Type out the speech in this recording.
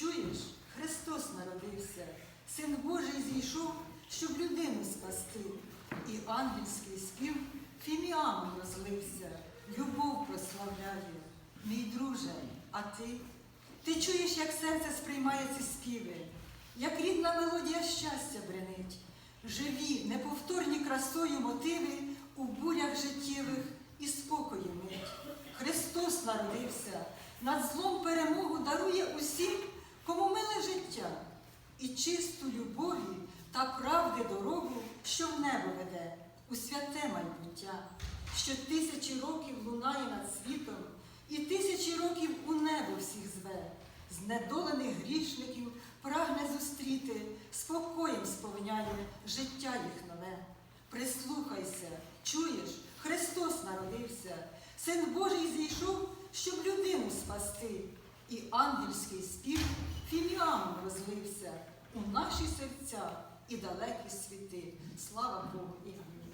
Чуєш, Христос народився, Син Божий зійшов, щоб людину спасти. І ангельський спів фіміамом розлився, любов прославляє. Мій друже, а ти? Ти чуєш, як серце сприймає ці співи, як рідна мелодія щастя бренить, живі, неповторні красою мотиви у бурях життєвих і спокою мить. Христос народився, над злом перемогу і чисту любові та правди дорогу, що в небо веде, у святе майбуття, що тисячі років лунає над світом, і тисячі років у небо всіх зве, знедолених грішників прагне зустріти, спокоєм сповняє життя їх нове. Прислухайся, чуєш, Христос народився, Син Божий зійшов, щоб людину спасти, і ангельський спів у наші серця і далекі світи. Слава Богу і амінь.